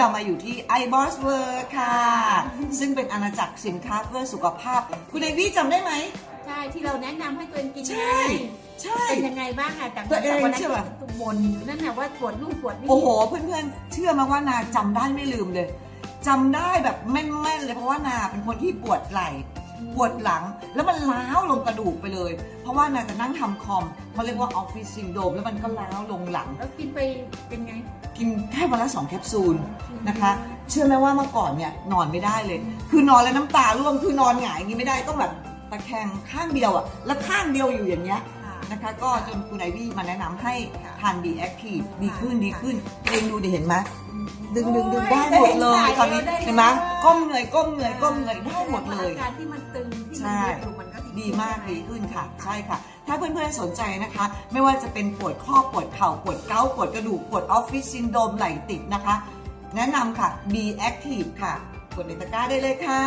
เรามาอยู่ที่ iBoss World ค่ะ ซึ่งเป็นอาณาจักรสินค้าเพื่อสุขภาพ คุณไอวี่จำได้ไหม ใช่ที่เราแนะนำให้ตัวเองกินใช่ ใช่ เป็นยังไงบ้างอะจากตัวเองจากวันนั้นใช่ปะที่บ่นอยู่นั่นน่ะว่าปวดนู่นปวดนี่โอ้โห เพื่อนๆ เชื่อไหมาว่านาจำได้ไม่ลืมเลยจำได้แบบแม่นๆเลยเพราะว่านาเป็นคนที่ปวดไหล่ ปวดหลังแล้วมันล้าวลงกระดูกไปเลย เพราะว่านาจะนั่งทำคอมเขาเรียกว่าออฟฟิศซินโดมแล้วมันก็ล้าวลงหลัง แล้วกินไปเป็นไง กินแค่วันละสองแคปซูล นะคะ เชื่อไหมว่าเมื่อก่อนเนี่ยนอนไม่ได้เลย คือนอนแล้วน้ำตาร่วงคือนอนหงายอย่างนี้ไม่ได้ต้องแบบตะแคงข้างเดียวอะแล้วข้างเดียวอยู่อย่างเงี้ยนะคะก็จนคุณไอวี่มาแนะนำให้ทานดีแอคทีฟดีขึ้นดีขึ้นเองดูดิเห็นไหมดึงดึงดึงได้หมดเลยตอนนี้เห็นไหมก้มเงยก้มเงยก้มเงยได้หมดเลยอาการที่มันตึงที่ใช่มันยึดอยู่มันก็ดีมากดีขึ้นค่ะ ใช่ค่ะ ถ้าเพื่อนๆสนใจนะคะ ไม่ว่าจะเป็นปวดข้อปวดเข่าปวดเกาต์ปวดกระดูกปวดออฟฟิศซินโดรมไหล่ติดนะคะ แนะนำค่ะ B Active ค่ะ กดในตะกร้าได้เลยค่ะ